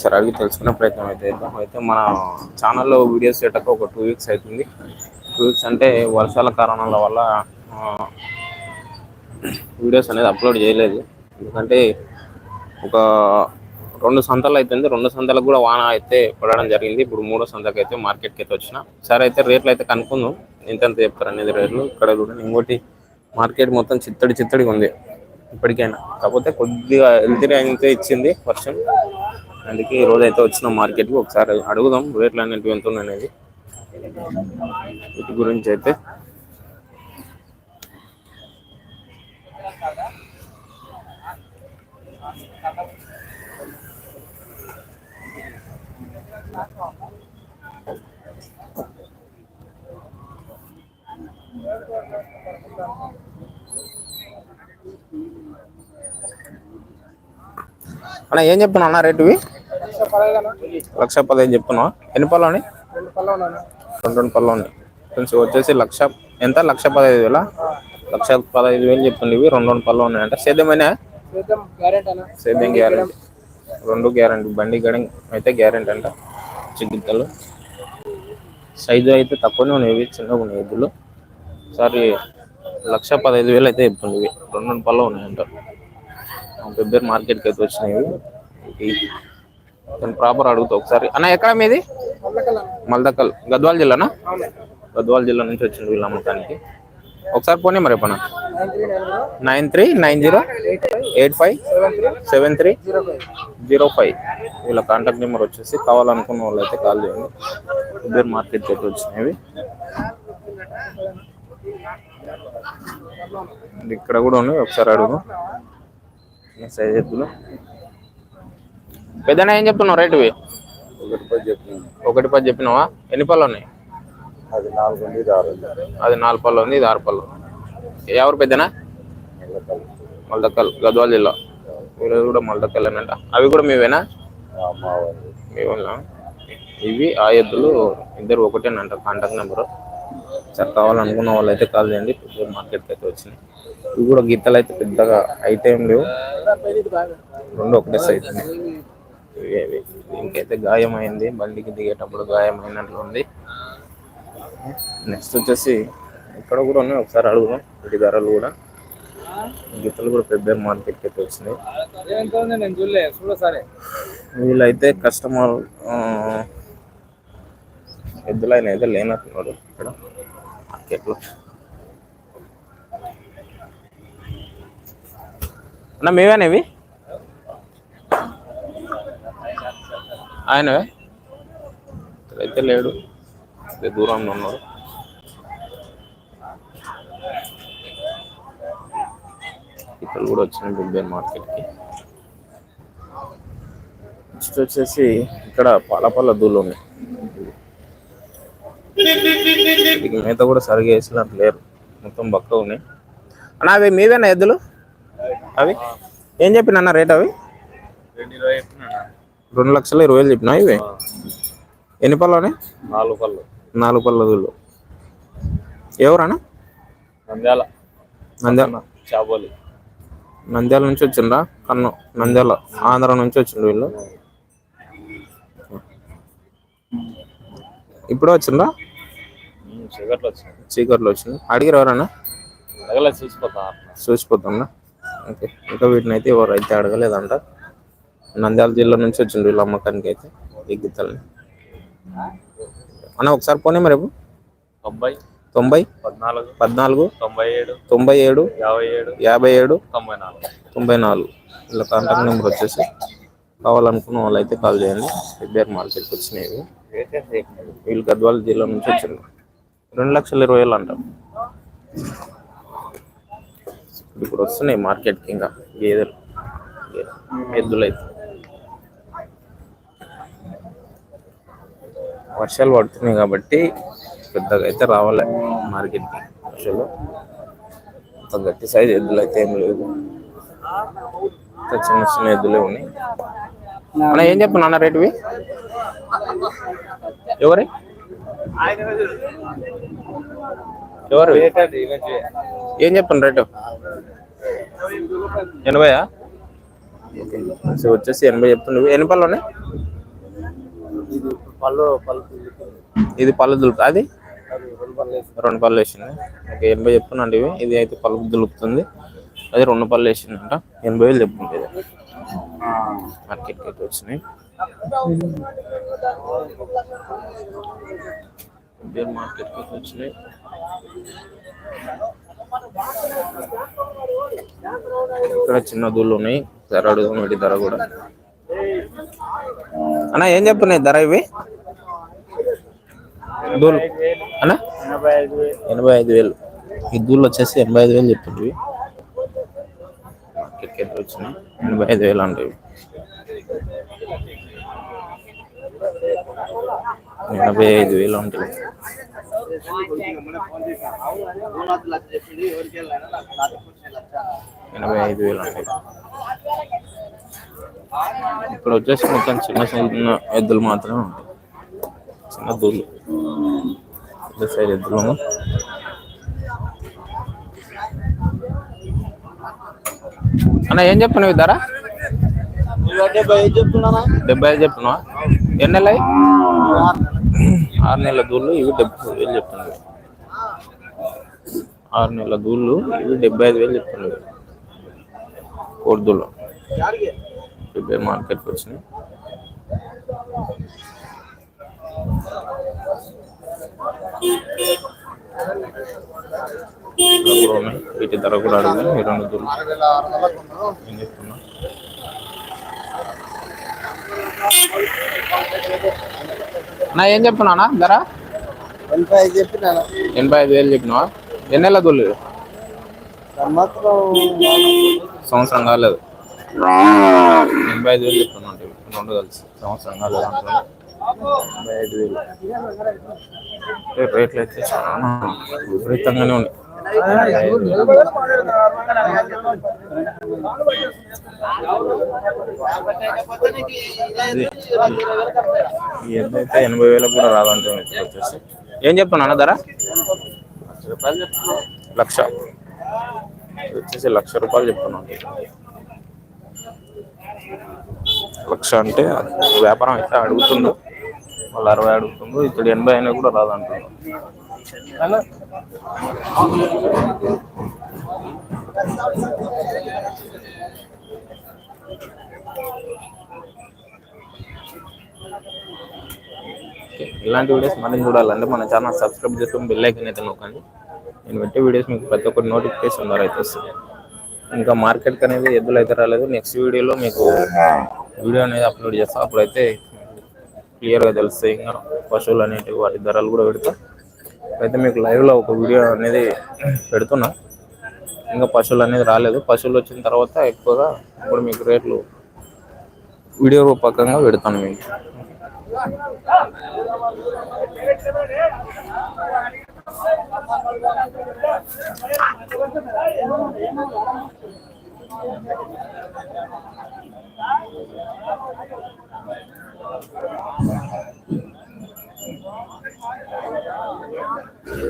ఒకసారి అడిగి తెలుసుకునే ప్రయత్నం అయితే చేద్దాం అయితే మన ఛానల్లో వీడియోస్ చేయటం ఒక టూ వీక్స్ అవుతుంది టూ వీక్స్ అంటే వర్షాల కారణాల వల్ల వీడియోస్ అనేది అప్లోడ్ చేయలేదు. ఎందుకంటే ఒక రెండు సంతలు అయితే రెండు సంతలకు కూడా వాన అయితే పడడం జరిగింది. ఇప్పుడు మూడో సంతకు అయితే మార్కెట్కి అయితే వచ్చిన. సరే అయితే రేట్లు అయితే కనుక్కుందాం. ఎంతెంత చెప్తారు అనేది రేట్లు. ఇక్కడ కూడా ఇంకోటి మార్కెట్ మొత్తం చిత్తడి చిత్తడిగా ఉంది. ఇప్పటికైనా. కాకపోతే కొద్దిగా ఎల్తిరి అయితే ఇచ్చింది వర్షం. అందుకే ఈరోజు అయితే వచ్చిన మార్కెట్కి. ఒకసారి అడుగుదాం రేట్లు అనేవి ఎంత అనేది వీటి గురించి అయితే అన్న ఏం చెప్తున్నా అన్న రేటువి? లక్ష పదహైదు చెప్తున్నావా ఎన్ని పళ్ళు అని రెండు రెండు పళ్ళు ఉన్నాయి ఫ్రెండ్స్ వచ్చేసి లక్ష ఎంత? లక్ష పదహైదు వేల? లక్ష పదహైదు వేలు చెప్తుంది ఇవి. రెండు రెండు పళ్ళు ఉన్నాయంట సేద్యమైనా? సేద్యం గ్యారంటీ. రెండు గ్యారెంటీ. బండి గడి అయితే గ్యారెంటీ అంట. చిగ్గిద్దలు సైజు అయితే తక్కువనే ఉన్నాయి ఇవి. చిన్నగా ఉన్నాయి ఎద్దులు. సారీ లక్ష పదహైదు వేలు అయితే చెప్తుంది ఇవి. రెండు రెండు పళ్ళు ఉన్నాయంట పెద్ద మార్కెట్కి అయితే వచ్చినాయి ఇవి. నేను ప్రాపర్ అడుగుతా ఒకసారి. అన్న ఎక్కడ మీది? మల్దకల్. గద్వాల జిల్లానా? గద్వాల జిల్లా నుంచి వచ్చింది వీళ్ళ అమ్మకానికి. ఒకసారి పోనీ మరి ఎప్పుడు nine three nine zero eight five seven three zero five. వీళ్ళ కాంటాక్ట్ నెంబర్ వచ్చేసి కావాలనుకున్న వాళ్ళు అయితే కాల్ చేయండి. ఇద్దరు మార్కెట్కి అయితే వచ్చినాయి ఇక్కడ కూడా ఉన్నాయి. ఒకసారి అడుగు. సైజ్ ఎద్దులు పెద్దనా ఏం చెప్తున్నావు రేటు ఇవి ఒకటి పది చెప్తున్నాను ఒకటి పది చెప్పినావా? ఎన్ని పళ్ళు ఉన్నాయి? అది నాలుగు ఉంది ఇది ఆరు అది నాలుగు పళ్ళు ఉంది ఇది ఆరు పళ్ళు. ఎవరు పెద్దనా. మల్దక్కల్ గద్వాల జిల్లా. వీళ్ళు కూడా మల్దక్కల్ అంట అవి కూడా మీవేనా? ఆ మా వాళ్ళు. మీ వల్ల ఇవి ఆ ఎద్దులు ఇద్దరు ఒకటేనంట కాంటాక్ట్ నెంబరు. సార్ కావాలనుకున్న వాళ్ళు అయితే కాల్ చేయండి పెద్ద మార్కెట్కి అయితే వచ్చినాయి. ఇవి కూడా గీతలు అయితే పెద్దగా అయితే ఏం లేవు. రెండు ఒకటే సైజ్ ఇంకైతే గాయమైంది బండికి దిగేటప్పుడు గాయమైనట్లు ఉంది. నెక్స్ట్ వచ్చేసి ఇక్కడ కూడా ఉన్నాయి ఒకసారి అడుగుదాం. వీటి ధరలు కూడా. గీతలు కూడా పెద్ద మార్కెట్కి అయితే వచ్చినాయి. వీళ్ళైతే కస్టమర్ ఎద్దులైన అయితే లేనట్టున్నాడు ఇక్కడ. మార్కెట్లో అన్న మేవేనా ఇవి? ఆయనవే? ఇక్కడైతే లేడు. ఇదే దూరంలో ఉన్నాడు ఇక్కడ కూడా వచ్చిన బిగ్ మార్కెట్కి. నెక్స్ట్ వచ్చేసి ఇక్కడ పాలపల్ల దూలు ఉన్నాయి. మేత కూడా సరిగా వేసినట్టు లేరు. మొత్తం బక్క ఉన్నాయి. అన్న అవి మీవేనా ఎద్దులు? అవి? ఏం చెప్పిన రేట్ అవి? రెండు లక్షల ఇరవై వేలు చెప్పినా ఇవి? ఎన్ని పళ్ళనే నాలుగు పళ్ళు. నాలుగు పళ్ళ దూళ్ళు ఎవరన్నా? నంద్యాల. నంద్యాల. చాబోలి నంద్యాల నుంచి వచ్చిండ్రా? కన్ను నంద్యాల ఆంధ్ర నుంచి వచ్చిండు వీళ్ళు? ఇప్పుడే వచ్చినాయి చీకట్లో వచ్చింది అడిగారు ఎవరన్నా? చూసిపోతా చూసిపోతున్నా ఓకే. ఇంకా వీటిని అయితే ఎవరు అయితే అడగలేదంట. నంద్యాల జిల్లా నుంచి వచ్చిండు వీళ్ళ అమ్మకానికి అయితే ఈ గిత్తల్ని అన్న ఒకసారి పోనీ మరి. తొంభై తొంభై పద్నాలుగు పద్నాలుగు తొంభై ఏడు తొంభై ఏడు యాభై ఏడు యాభై ఏడు తొంభై నాలుగు. తొంభై నాలుగు. వీళ్ళ కాంటాక్ట్ నెంబర్ వచ్చేసి కావాలనుకున్న వాళ్ళు అయితే కాల్ చేయండి. పెద్దారు మార్కెట్కి వచ్చినాయి. వీళ్ళు గద్వాల జిల్లా నుంచి వచ్చిండ్రు. రెండు లక్షల ఇరవై వేలు అంటాం ఇప్పుడు వస్తున్నాయి మార్కెట్కి ఇంకా గేదెలు ఎద్దులు అయితే. వర్షాలు పడుతున్నాయి కాబట్టి పెద్దగా అయితే రావాలి మార్కెట్కి. వర్షాలు అంత గట్టి సైజ్ ఎద్దులు అయితే ఏం లేదు చిన్న చిన్న ఎద్దులే ఉన్నాయి. అన్న ఏం చెప్పు నాన్న రేటువి? ఎవరి? ఎవరు ఏం చెప్పండి రేటు? ఎనభయా? సో వచ్చేసి ఎనభై చెప్తుండే. ఎన్ని పళ్ళు ఉన్నాయి పళ్ళు పళ్ళు. ఇది పళ్ళు దులుపు అది? రెండు పళ్ళు వేసింది. ఓకే ఎనభై చెప్తున్నాండి ఇవి. ఇది అయితే పళ్ళు దులుపుతుంది. అది రెండు పళ్ళు వేసిందంట. ఎనభై వేలు ఇది. మార్కెట్కి అయితే వచ్చినాయి. మార్కెట్కి అయితే వచ్చినాయి. ఇక్కడ చిన్న దూళ్ళు ఉన్నాయి. ధర అడుగుదాం వీటి ధర కూడా. అన్న ఏం చెప్తున్నాయి ధర ఇవి? దూళ్ళు అన్న? ఎనభై ఐదు వేలు. ఈ దూళ్ళు వచ్చేసి ఎనభై ఐదు వేలు. మార్కెట్కి అయితే వచ్చినాయి ఎనభై ఐదు వేలు అంటే ఇవి. ఎనభై ఐదు వేలు ఉంటుంది ఎనభై ఐదు వేలు అంటే ఇప్పుడు వచ్చేసి మొత్తం చిన్న చిన్న ఎద్దులు మాత్రమే ఉంటాయి. చిన్న దూళ్ళు. పెద్ద సైజ్ ఎద్దులు అన్న ఏం చెప్పినవి ధర? డెబ్బై ఐదు ఐదు చెప్పినా ఎన్ని నెలలు? ఆరు నెలల దూళ్ళు ఇవి డెబ్బై వేలు చెప్తున్నవి ఆరు నెలల దూళ్ళు ఇవి డెబ్బై ఐదు వేలు చెప్తున్నవి కోర్దులు డెబ్బై మార్కెట్కి వచ్చినాయి. వీటి ధర కూడా అడుగుదాం. ఈ రెండు. ఏం చెప్తున్నా? నా ఏం చెప్తున్నా ధర? ఎనభై ఐదు చెప్పినాను ఎనభై ఐదు వేలు చెప్పినావా? ఎన్ని నెలల దూళ్ళు ఇవి? సంవత్సరం కాలేదు. ఎనభై ఐదు వేలు చెప్తున్నా అంటే రెండు కలిసి. సంవత్సరం కాలేదు రేట్లు అయితే చాలా విపరీతంగానే ఉన్నాయి. ఎనభై ఎనభై వేలకు కూడా రాదంటుంది ఇప్పుడు వచ్చేసి. ఏం చెప్తున్నా ధర? రూపాయలు లక్ష వచ్చేసి లక్ష రూపాయలు చెప్తున్నాను లక్ష అంటే వ్యాపారం అయితే అడుగుతుందో. వాళ్ళు అరవై అడుగుతుండు. ఇక్కడ ఎనభై అయినా కూడా రాదంటున్నాడు. ఓకే. ఇలాంటి వీడియోస్ మళ్ళీ చూడాలంటే మన ఛానల్ సబ్స్క్రైబ్ చేసుకొని బెల్ ఐకన్ అయితే నొక్కండి. నేను పెట్టే వీడియోస్ మీకు ప్రతి ఒక్కటి నోటిఫికేషన్ ద్వారా అయితే వస్తుంది ఇంకా మార్కెట్కి అనేది ఎద్దులు అయితే రాలేదు. నెక్స్ట్ వీడియోలో మీకు వీడియో అనేది అప్లోడ్ చేస్తాం. అప్పుడైతే క్లియర్గా తెలుస్తాయి ఇంకా పశువులు అనేటివి వాటి ధరలు కూడా పెడతా. అయితే మీకు లైవ్లో ఒక వీడియో అనేది పెడుతున్నా. ఇంకా పశువులు అనేది రాలేదు. పశువులు వచ్చిన తర్వాత ఎక్కువగా ఇప్పుడు మీకు రేట్లు వీడియో రూపకంగా పెడతాను మీకు.